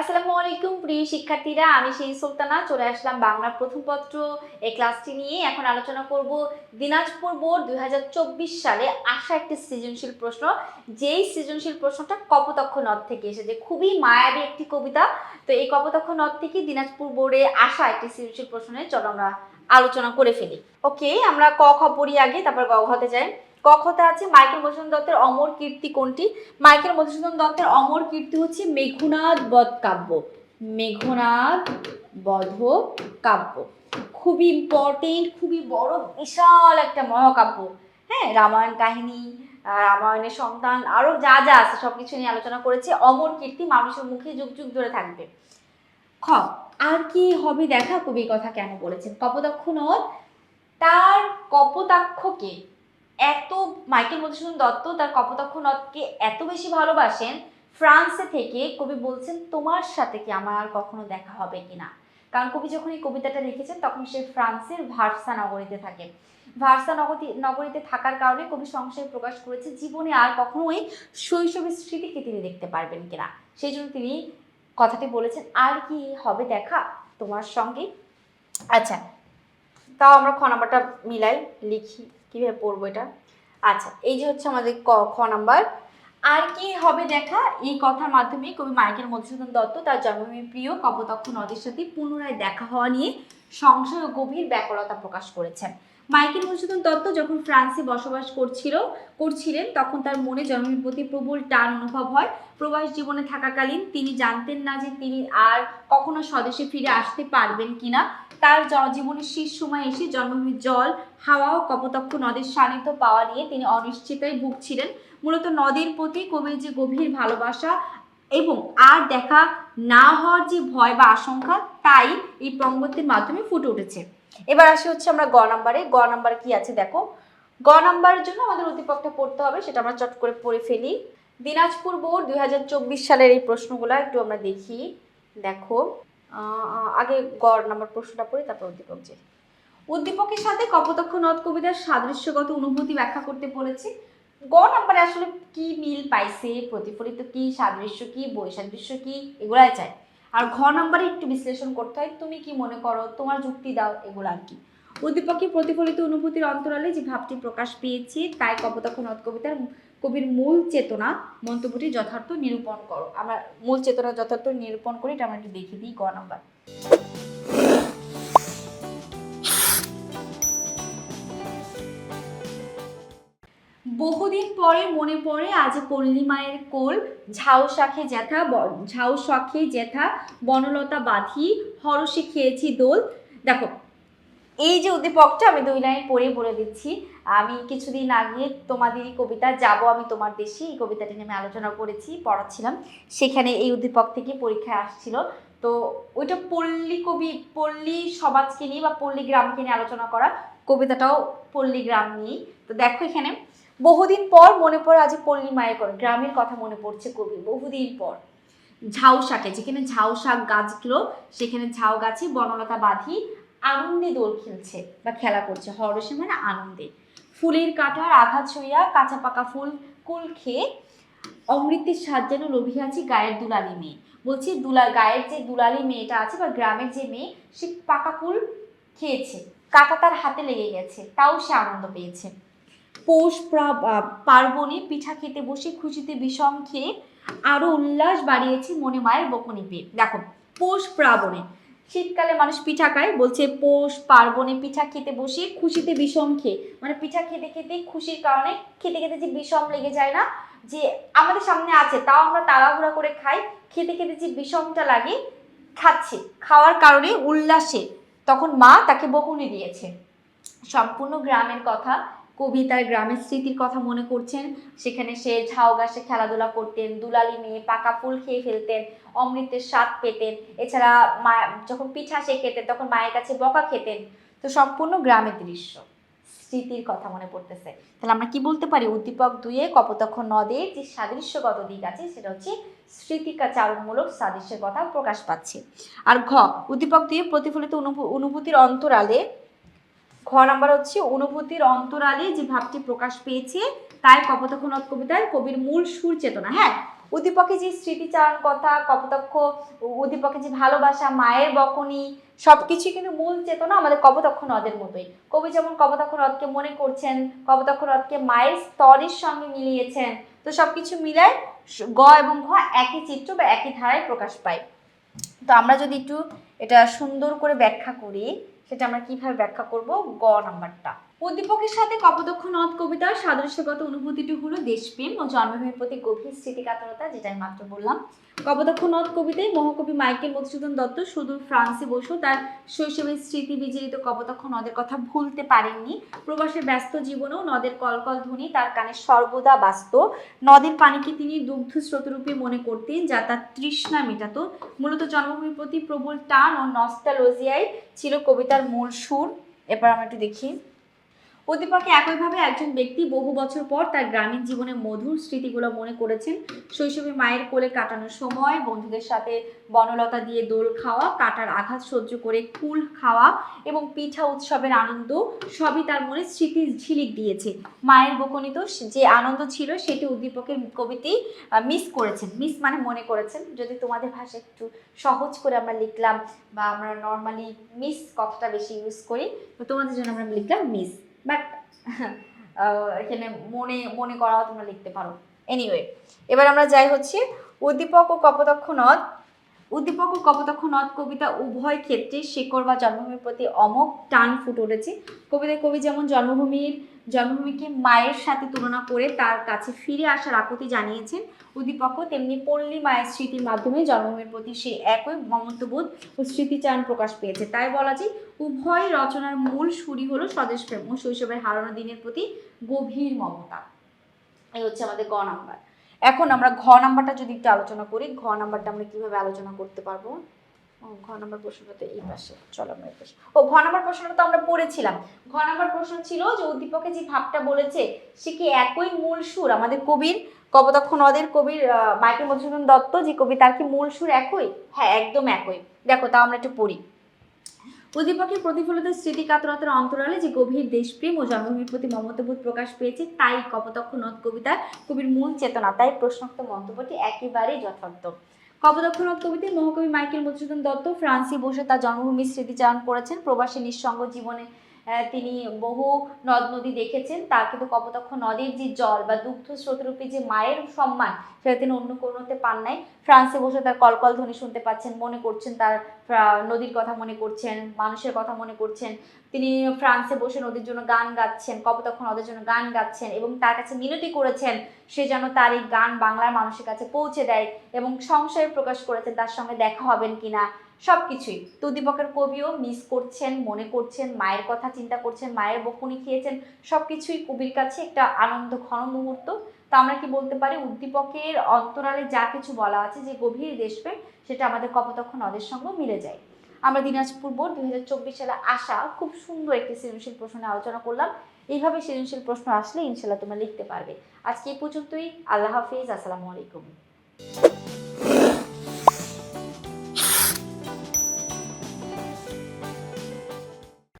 আসসালামু আলাইকুম, প্রিয় শিক্ষার্থীরা। আমি সেই সুলতানা, চলে আসলাম বাংলা প্রথম পত্র। এই ক্লাসটি নিয়ে এখন আলোচনা করব দিনাজপুর বোর্ড দুই হাজার চব্বিশ সালে আসা একটি সৃজনশীল প্রশ্ন। যেই সৃজনশীল প্রশ্নটা কপোতক্ষ নদ থেকে এসেছে। খুবই মায়াবী একটি কবিতা। তো এই কপোতক্ষ নদ থেকে দিনাজপুর বোর্ডে আসা একটি সৃজনশীল প্রশ্ন নিয়ে চলো আমরা আলোচনা করে ফেলি। ওকে, আমরা ক, খ পড়ি আগে, তারপর গ, ঘতে যাই। ক খতে আছে। মাইকেল মধুসূদন দত্তের অমর কীর্তি কোনটি? মাইকেল মধুসূদন দত্তের অমর কীর্তি হচ্ছে মেঘনাদ বধ কাব্য মেঘনাদ বধ কাব্য খুবই ইম্পর্টেন্ট খুবই বড়, বিশাল একটা মহাকাব্য। হ্যাঁ রামায়ণ কাহিনী রামায়ণের সন্তান আরও যা যা আছে সব কিছু নিয়ে আলোচনা করেছে। অমর কীর্তি মানুষের মুখে যুগ যুগ ধরে থাকবে। খ, আর কি হবে দেখা? কবি কথা কেন বলেছেন? কপোতাক্ষ নদ, তার কপোতাক্ষকে এত মাইকেল মধুসূদন দত্ত তার কপোতাক্ষ নদকে এত বেশি ভালোবাসেন, ফ্রান্সে থেকে কবি বলছেন, তোমার সাথে কি আমার আর কখনো দেখা হবে কিনা কারণ কবি যখন এই কবিতাটা লিখেছেন, তখন সে ফ্রান্সের ভার্সা নগরীতে থাকে। ভার্সা নগরী, নগরীতে থাকার কারণে কবি সংশয় প্রকাশ করেছে, জীবনে আর কখনো ওই শৈশবের স্মৃতিকে তিনি দেখতে পারবেন কিনা সেই জন্য তিনি কথাটি বলেছেন, আর কি হবে দেখা তোমার সঙ্গে? আচ্ছা তাও আমরা খ নাম্বারটা মিলাই লিখি। কীভাবে পড়ব এটা? আচ্ছা এই যে হচ্ছে আমাদের ক, খ নাম্বার। আর কি হবে দেখা? এই কথার মাধ্যমে কবি মাইকেল মধুসূদন দত্ত তার জন্মভূমি প্রিয় কপোতক্ষ নদীর সাথে পুনরায় দেখা হওয়া নিয়ে সংশয় ও গভীর ব্যাকুলতা প্রকাশ করেছেন। মাইকেল মধুসূদন দত্ত যখন ফ্রান্সে বসবাস করছিল, করছিলেন, তখন তার মনে জন্মের প্রতি প্রবল টান অনুভব হয়। প্রবাস জীবনে থাকাকালীন তিনি জানতেন না যে তিনি আর কখনো স্বদেশে ফিরে আসতে পারবেন কিনা। তার জীবনের শেষ সময় এসে জন্মভূমির জল, হাওয়া ও কপোতক্ষ নদের সান্নিধ্য পাওয়া নিয়ে তিনি অনিশ্চিতই ভুগছিলেন। মূলত নদীর প্রতি কবির যে গভীর ভালোবাসা এবং আর দেখা না হওয়ার যে ভয় বা আশঙ্কা, তাই এই প্রঙ্গতির মাধ্যমে ফুটে উঠেছে। এবার আসি হচ্ছে আমরা গ নাম্বারে। গ নাম্বারে কি আছে দেখো? গ নাম্বারের জন্য আমাদের উদ্দীপকটা পড়তে হবে, সেটা আমরা চট করে পড়ে ফেলি। দিনাজপুর বোর্ড দুই হাজার চব্বিশ সালের এই প্রশ্নগুলো একটু আমরা দেখি। দেখো আগে গ নাম্বার প্রশ্নটা পড়ি, তারপর উদ্দীপক যে। উদ্দীপকের সাথে কপোতক্ষ নদ কবিতার সাদৃশ্যগত অনুভূতি ব্যাখ্যা করতে বলেছে। গ নাম্বারে আসলে কি মিল পাইছে? প্রতিফলিত কি? সাদৃশ্য কি? বৈসাদৃশ্য কি? এগুলাই চাই। আর ঘ নাম্বারে একটু বিশ্লেষণ করতে হয়, তুমি কি মনে করো? তোমার যুক্তি দাও এগুলো আর কি। উদ্দীপকে প্রতিফলিত অনুভূতির অন্তরালে যে ভাবটি প্রকাশ পেয়েছে, তাই কবতা নদ কবিতার কবির মূল চেতনা মন্তব্যটি যথার্থ নিরূপণ করো। আমার মূল চেতনা যথার্থ নিরূপণ করি, এটা আমরা একটু দেখিয়ে দিই গ নাম্বার। বহুদিন পরে মনে পড়ে আজ পল্লী মায়ের কোল ঝাউ শাখে জ্যাঠা ব- ঝাউ শাখে জ্যাঠা বনলতা বাঁধি হরসে খেয়েছি দোল। দেখো, এই যে উদ্দীপকটা আমি দুই লাইন পড়ে বলে দিচ্ছি। আমি কিছুদিন আগে তোমাদেরই কবিতা যাব আমি তোমার দেশে, এই কবিতাটি নিয়ে আমি আলোচনা করেছি, পড়াচ্ছিলাম। সেখানে এই উদ্দীপক থেকে পরীক্ষায় আসছিল। তো ওইটা পল্লী কবি, পল্লী সমাজকে নিয়ে বা পল্লী গ্রামকে নিয়ে আলোচনা করা। কবিতাটাও পল্লী গ্রাম নিয়েই। তো দেখো এখানে বহুদিন পর মনে পড়ে আজ পল্লী মায়ের করে গ্রামের কথা মনে পড়ছে কবি, বহুদিন পর। ঝাউ শাকে, যেখানে ঝাউ শাক গাছগুলো, সেখানে ঝাউ গাছে বনলতা বাঁধি আনন্দে দোল খেলছে বা খেলা করছে, হরসে মানে আনন্দে। ফুলের কাঁটার আঘাত ছুঁইয়া কাঁচা পাকা ফুল, কুল খেয়ে অমৃতের সাজানো লোভিয়াছি গায়ের দুলালি মেয়ে। বলছি, দুলা, গায়ের যে দুলালি মেয়েটা আছে বা গ্রামের যে মেয়ে, সে পাকা কুল খেয়েছে, কাটা তার হাতে লেগে গেছে, তাও সে আনন্দ পেয়েছে। পৌষ পার্বণে পিঠা খেতে বসে খুশিতে বিষম খেয়ে আরও উল্লাস বাড়িয়েছে মনে মায়ের বকুনি পেয়ে। দেখো, পৌষ প্রাবণে। শীতকালে মানুষ পিঠা খায়, বলছে পৌষ পার্বণে পিঠা খেতে বসে খুশিতে বিষম খেয়ে। মানে পিঠা খেতে খেতে খুশির কারণে খেতে খেতে যে বিষম লেগে যায় না, যে আমাদের সামনে আছে, তাও আমরা তাড়াহুড়া করে খাই, খেতে খেতে যে বিষমটা লাগে, খাচ্ছে। খাওয়ার কারণে উল্লাসে। তখন মা তাকে বকুনি দিয়েছে। সম্পূর্ণ গ্রামের কথা কবি তার গ্রামের স্মৃতির কথা মনে করছেন। সেখানে সে ঝাউ গাছে খেলাধুলা করতেন, দুলালি নিয়ে পাকা ফুল খেয়ে ফেলতেন, অমৃতের স্বাদ পেতেন। এছাড়া মা যখন পিঠা সে খেতেন, তখন মায়ের কাছে বকা খেতেন। তো সম্পূর্ণ গ্রামের দৃশ্য। স্মৃতির কথা মনে পড়তেছে। তাহলে আমরা কি বলতে পারি? উদ্দীপক দুয়ে কপোতক্ষ নদে যে সাদৃশ্যগত দিক আছে, সেটা হচ্ছে স্মৃতিকাচারণমূলক সাদৃশ্যের কথা প্রকাশ পাচ্ছে। আর ঘ, উদ্দীপক দিয়ে প্রতিফলিত অনুভূ- অনুভূতির অন্তরালে ঘ নাম্বার হচ্ছে অনুভূতির অন্তরালে যে ভাবটি প্রকাশ পেয়েছে, তাই কপোতক্ষ নদ কবিতার কবির মূল সুর চেতনা। হ্যাঁ উদ্দীপকে যে স্মৃতিচারণ কথা, কপোতাক্ষ উদ্দীপকে যে ভালোবাসা, মায়ের বকনি সবকিছু কিন্তু মূল চেতনা আমাদের কপোতাক্ষ নদের মতোই। কবি যেমন কপোতাক্ষ নদকে মনে করছেন, কপোতাক্ষ নদকে মায়ের স্তরের সঙ্গে মিলিয়েছেন, তো সব কিছু মিলায় গ এবং ঘ একই চিত্র বা একই ধারায় প্রকাশ পায়। তো আমরা যদি একটু এটা সুন্দর করে ব্যাখ্যা করি সেটা আমরা কীভাবে ব্যাখ্যা করব? গ নাম্বারটা। উদ্দীপকের সাথে কপদক্ষ নদ কবিতার সাদৃশ্যগত অনুভূতিটি হলো দেশপ্রেম ও জন্মভূমির প্রতি গভীর স্মৃতিকাতরতা, যেটা আমি মাত্র বললাম। কপদক্ষ নদ কবিতায় মহাকবি মাইকেল মধুসূদন দত্ত, সুদূর ফ্রান্সে বসু তার শৈশবের স্মৃতি বিজড়িত কপদক্ষ নদের কথা ভুলতে পারেননি। প্রবাসের ব্যস্ত জীবনেও নদের কলকল ধ্বনি তার কানে সর্বদা বাস্ত নদের পানিকে তিনি দুগ্ধ স্রোতরূপে মনে করতেন, যা তার তৃষ্ণা মেটাতো। মূলত জন্মভূমির প্রতি প্রবল টান ও নস্টালজিয়াই ছিল কবিতার মূল সুর। এবার আমরা একটু দেখি। উদ্দীপকে একইভাবে একজন ব্যক্তি বহু বছর পর তার গ্রামীণ জীবনে মধুর স্মৃতিগুলো মনে করেছেন। শৈশবে মায়ের কোলে কাটানোর সময়, বন্ধুদের সাথে বনলতা দিয়ে দোল খাওয়া, কাটার আঘাত সহ্য করে কুল খাওয়া এবং পিঠা উৎসবের আনন্দ সবই তার মনে স্মৃতি ঝিলিক দিয়েছে। মায়ের বকনিত যে আনন্দ ছিল সেটি উদ্দীপকের কবিটি মিস করেছেন। মিস মানে মনে করেছেন। যদি তোমাদের ভাষা একটু সহজ করে আমরা লিখলাম বা আমরা নর্মালি মিস কথাটা বেশি ইউজ করি, তো তোমাদের জন্য আমরা লিখলাম মিস বাট এখানে মনে মনে করাও তোমরা লিখতে পারো। এনিওয়ে এবার আমরা যাই হচ্ছে উদ্দীপক ও কপোতক্ষ নদ। উদ্দীপক ও কপোতক্ষ নদ কবিতা উভয় ক্ষেত্রে শেকড় বা জন্মভূমির প্রতি অমোক টান ফুটে উঠেছে। কবিতায় কবি যেমন জন্মভূমির, জন্মভূমিকে মায়ের সাথে তুলনা করে তার কাছে ফিরে আসার আকুতি জানিয়েছেন উদ্দীপক, তেমনি পল্লী মায়ের স্মৃতির মাধ্যমে জন্মভূমির প্রতি সে একই মমত্ববোধ ও স্মৃতিচারণ প্রকাশ পেয়েছে। তাই বলা যায়, উভয় রচনার মূল সুরি হলো স্বদেশপ্রেম ও শৈশবের হারানো দিনের প্রতি গভীর মমতা। এই হচ্ছে আমাদের গ নাম্বার। এখন আমরা ঘ নাম্বারটা যদি একটু আলোচনা করি, ঘ নাম্বারটা আমরা কীভাবে আলোচনা করতে পারব? ঘ নাম্বার প্রশ্নটা তো এই পাশে, চলো আমরা এই পাশে। ও, ঘ নাম্বার প্রশ্নটা তো আমরা পড়েছিলাম। ঘ নাম্বার প্রশ্ন ছিল যে উদ্দীপকে যে ভাবটা বলেছে, সে কি একই মূল সুর? আমাদের কবির কপোতাক্ষ নদের কবির মাইকেল মধুসূদন দত্ত যে কবি, তার কি মূল সুর একই? হ্যাঁ একদম একই। দেখো, তাও আমরা একটু পড়ি। উদ্দীপকের প্রতিফলিত স্মৃতি কাতরতার অন্তরালে যে গভীর দেশপ্রেম ও জন্মভূমির প্রতি মমতাবোধ প্রকাশ পেয়েছে তাই কপতক্ষ নদ কবিতার কবির মূল চেতনা, তাই প্রশ্নোক্ত মন্তব্যটি একেবারেই যথার্থ। কপদক্ষ নদ কবিতায় মহাকবি মাইকেল মধুসূদন দত্ত, ফ্রান্সি বসে তার জন্মভূমির স্মৃতিচারণ করেছেন, প্রবাসী নিঃসঙ্গ জীবনে তিনি বহু নদ নদী দেখেছেন। তার কিন্তু কপোতক্ষ নদের যে জল বা দুগ্ধ স্রোতরূপী যে মায়ের সম্মান, সেটা তিনি অন্য কোনোতে পান নাই। ফ্রান্সে বসে তার কলকল ধ্বনি শুনতে পাচ্ছেন, মনে করছেন তার নদীর কথা মনে করছেন, মানুষের কথা মনে করছেন। তিনি ফ্রান্সে বসে নদীর জন্য গান গাচ্ছেন, কপোতক্ষ নদের জন্য গান গাচ্ছেন এবং তার কাছে মিনতি করেছেন, সে যেন তার এই গান বাংলার মানুষের কাছে পৌঁছে দেয় এবং সংশয় প্রকাশ করেছেন তার সঙ্গে দেখা হবেন কিনা। সব কিছুই তো উদ্দীপকের কবিও মিস করছেন, মনে করছেন, মায়ের কথা চিন্তা করছেন, মায়ের বকুনি খেয়েছেন সব কিছুই কবির কাছে একটা আনন্দ ঘন মুহূর্ত। তো আমরা কি বলতে পারি, উদ্দীপকের অন্তরালে যা কিছু বলা আছে, যে গভীর দেশপ্রেম, সেটা আমাদের কপোতক্ষ নদের সঙ্গে মিলে যায়। আমরা দিনাজপুর বোর্ড দুই হাজার চব্বিশ সালে আসা খুব সুন্দর একটি সৃজনশীল প্রশ্ন আলোচনা করলাম। এইভাবে সৃজনশীল প্রশ্ন আসলে ইনশাল্লাহ তোমরা লিখতে পারবে। আজকে এই পর্যন্তই। আল্লাহ হাফিজ। আসসালামু আলাইকুম।